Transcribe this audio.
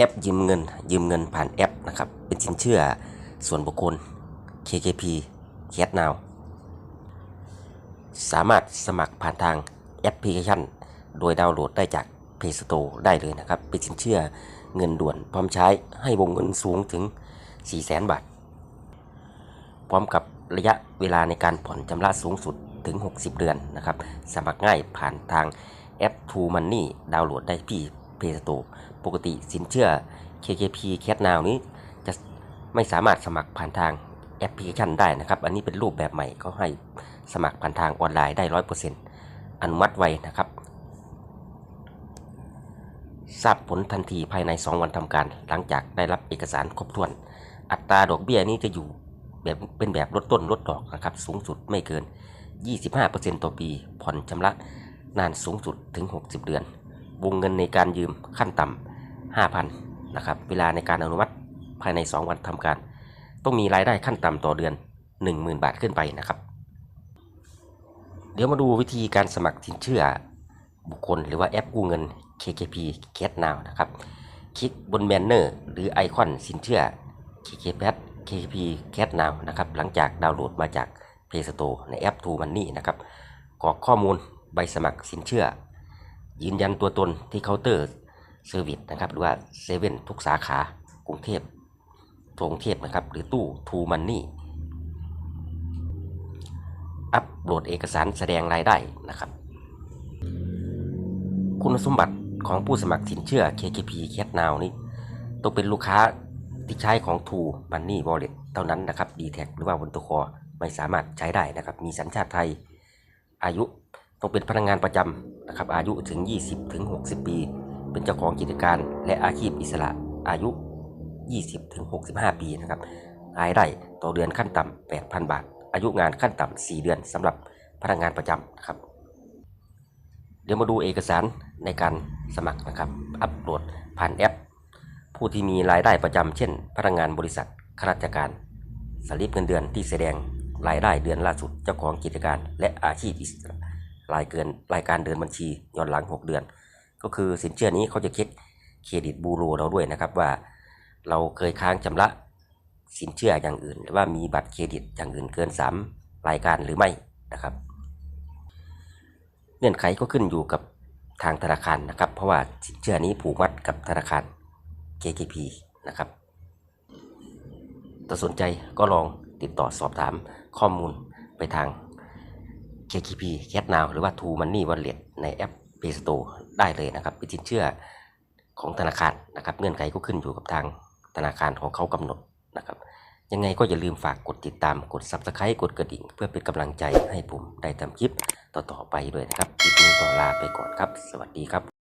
แอปยืมเงิน ยืมเงินผ่านแอปนะครับ เป็นสินเชื่อส่วนบุคคล KKP Cash Now สามารถสมัครผ่านทางแอปพลิเคชัน โดยดาวน์โหลดได้จาก Play Store ได้เลยนะครับ เป็นสินเชื่อเงินด่วนพร้อมใช้ให้วงเงินสูงถึง 400,000 บาท พร้อมกับระยะเวลาในการผ่อนชำระสูงสุดถึง 60 เดือนนะครับ สมัครง่ายผ่านทางแอป True Money ดาวน์โหลดได้ที่ Play Store ปกติสินเชื่อ KKP Cash Now นี้จะไม่สามารถสมัครผ่านทางแอปพลิเคชันได้นะครับ อันนี้เป็นรูปแบบใหม่เขาให้สมัครผ่านทางออนไลน์ได้100%อนุมัติไวนะครับทราบผลทันทีภายใน 2 วันทำการ หลังจากได้รับเอกสารครบถ้วน อัตราดอกเบี้ยนี้จะอยู่แบบเป็นแบบลดต้นลดดอกนะครับ สูงสุดไม่เกิน 25%ต่อปี ผ่อนชำระนานสูงสุดถึง 60 เดือน วงเงินในการยืมขั้นต่ำ5,000นะครับเวลาในการอนุมัติภายใน 2 วันทำการ ต้องมีรายได้ขั้นต่ำต่อเดือน 10,000 บาทขึ้นไปนะครับ เดี๋ยวมาดูวิธีการสมัครสินเชื่อบุคคลหรือว่าแอปกู้เงิน KKP Cash Now นะครับ คลิกบนแบนเนอร์หรือไอคอนสินเชื่อ KKP KKP Cash Now นะครับหลังจากดาวน์โหลดมาจาก Play Store ในแอป True Money นะครับกรอกข้อมูลใบสมัครสินเชื่อ ยืนยันตัวตนที่เคาน์เตอร์เซอร์วิสนะครับหรือว่าเซเว่นทุกสาขากรุงเทพทั่วกรุงเทพนะครับ หรือตู้ True Money อัปโหลดเอกสารแสดงรายได้นะครับ คุณสมบัติของผู้สมัครสินเชื่อ KKP Cash Now นี้ต้องเป็นลูกค้าที่ใช้ของ True Money Wallet เท่านั้นนะครับ d t แทหรือว่าบนตัวคอไม่สามารถใช้ได้นะครับ มีสัญชาติไทยอายุ ต้องเป็นพนักงานประจำนะครับอายุถึง 20 ถึง 60 ปี เป็นเจ้าของกิจการและอาชีพอิสระอายุ 20 ถึง 65 ปีนะครับรายได้ต่อเดือนขั้นต่ำ8,000 บาท อายุงานขั้นต่ำ4เดือนสำหรับพนักงานประจำนะครับ เดี๋ยวมาดูเอกสารในการสมัครนะครับอัปโหลดผ่านแอป ผู้ที่มีรายได้ประจำเช่น พนักงานบริษัทข้าราชการสลิปเงินเดือนที่แสดงรายได้เดือนล่าสุดเจ้าของกิจการและอาชีพอิสระ รายเกินรายการเดินบัญชีย้อนหลัง 6 เดือน ก็คือสินเชื่อนี้เขาจะเช็คเครดิตบูโรเราด้วยนะครับว่า เราเคยค้างชำระสินเชื่ออย่างอื่น หรือว่ามีบัตรเครดิตอย่างอื่นเกิน 3 รายการหรือไม่นะครับ เงื่อนไขก็ขึ้นอยู่กับทางธนาคารนะครับ เพราะว่าสินเชื่อนี้ผูกมัดกับธนาคาร KKP นะครับถ้าสนใจก็ลองติดต่อสอบถามข้อมูลไปทาง KKP Cash Now หรือว่า True Money Wallet ในแอป Play Store ได้เลยนะครับเป็นสินเชื่อของธนาคารนะครับเงื่อนไขก็ขึ้นอยู่กับทางธนาคารของเขากำหนดนะครับยังไงก็อย่าลืมฝากกดติดตามกด Subscribe กดกระดิ่ง เพื่อเป็นกำลังใจให้ผมได้ทำคลิปต่อๆไปด้วยนะครับคลิปนี้ก็ลาไปก่อนครับ สวัสดีครับ